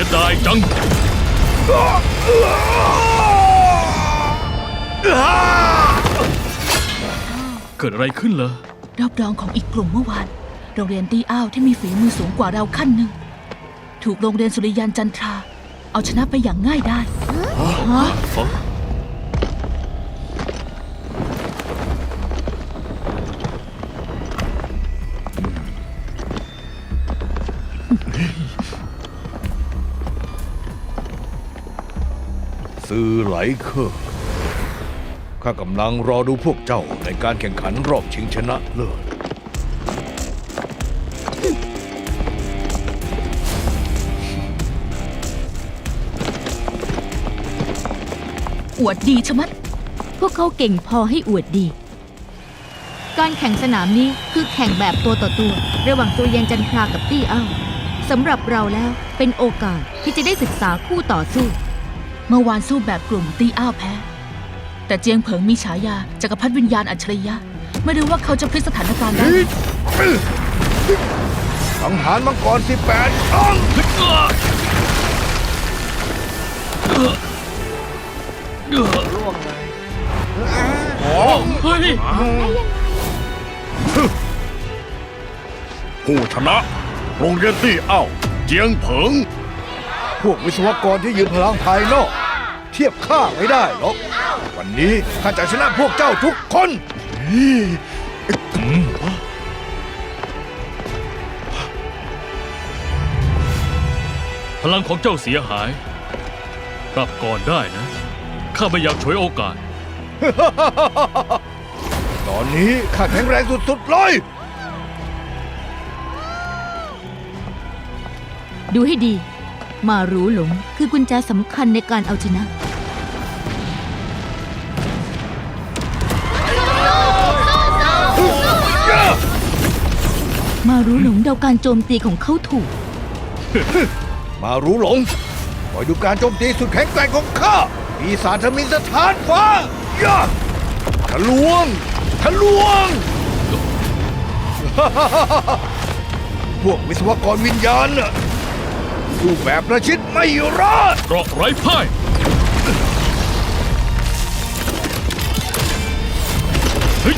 สียดายจัง เกิดอะไรขึ้นเหรอ รอบรองของอีกกลุ่มเมื่อวาน โรงเรียนตีอ้าวที่มีฝีมือสูงกว่าเราขั้นหนึ่ง ถูกโรงเรียนสุริยันจันทรา เอาชนะไปอย่างง่ายได้ ซื้อไหลเคอร์ข้ากำลังรอดูพวกเจ้าในการแข่งขันรอบชิงชนะเลิศ อวดดีชะมัด พวกเขาเก่งพอให้อวดดี การแข่งสนามนี้คือแข่งแบบตัวต่อตัว ระหว่างตัวเย็นจันทรากับตี้อ้าวสำหรับเราแล้วเป็นโอกาสที่จะได้ศึกษาคู่ต่อสู้ เมื่อวานสู้แบบกลุ่มตีอ้าวแพ้ แต่เจียงเผิงมีฉายาจักรพรรดิวิญญาณอัจฉริยะ ไม่รู้ว่าเขาจะพลิกสถานการณ์ได้ สังหารมังกร 18ครั้งเฮ้ยผู้ชนะโรงเรียนตี้เอ้าเจียงเผิง พวกวิศวกรที่ยืนพลังภายนอก เทียบข้าไม่ได้หรอก วันนี้ข้าจะชนะพวกเจ้าทุกคนพลังของเจ้าเสียหายกลับก่อนได้นะ ข้าไม่อยากฉวยโอกาส ตอนนี้ข้าแข็งแรงสุดๆเลยดูให้ดี มารู้หลงคือกุญแจสำคัญในการเอาชนะ มารู้หลงเดาการโจมตีของเขาถูก มารู้หลงคอยดูการโจมตีสุดแข็งแกร่งของข้าปีศาจทมินสถานฟ้าย่าทะลวง ทะลวง พวกวิศวกรวิญญาณน่ะ สู้แบบประชิดไม่รอด เกราะไร้พ่าย เฮ้ย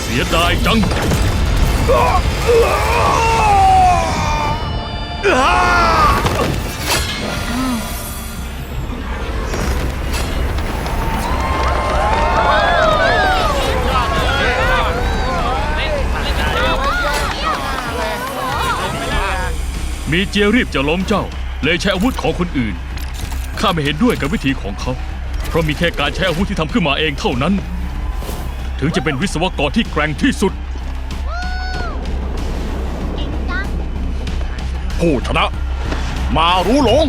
เสียดายจัง มีเจียรีบจะล้มเจ้า เลยใช้อาวุธของคนอื่น ข้าไม่เห็นด้วยกับวิธีของเขา เพราะมีแค่การใช้อาวุธที่ทำขึ้นมาเองเท่านั้น ถึงจะเป็นวิศวกรที่แกร่งที่สุด ผู้ชนะ มารู้หลง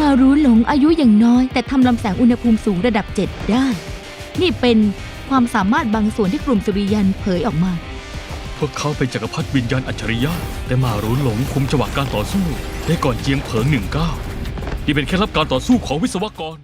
มารู้หลงอายุอย่างน้อย แต่ทำลำแสงอุณหภูมิสูงระดับ 7 ได้ นี่เป็นความสามารถบางส่วนที่กลุ่มสุริยันเผยออกมา พวกเขาเป็นจักรพรรดิวิญญาณอัจฉริยะแต่มารู้หลงคุมจังหวะการต่อสู้ ได้ก่อนเจียงเผิงหนึ่งก้านี่เป็นแค่รับการต่อสู้ของวิศวกร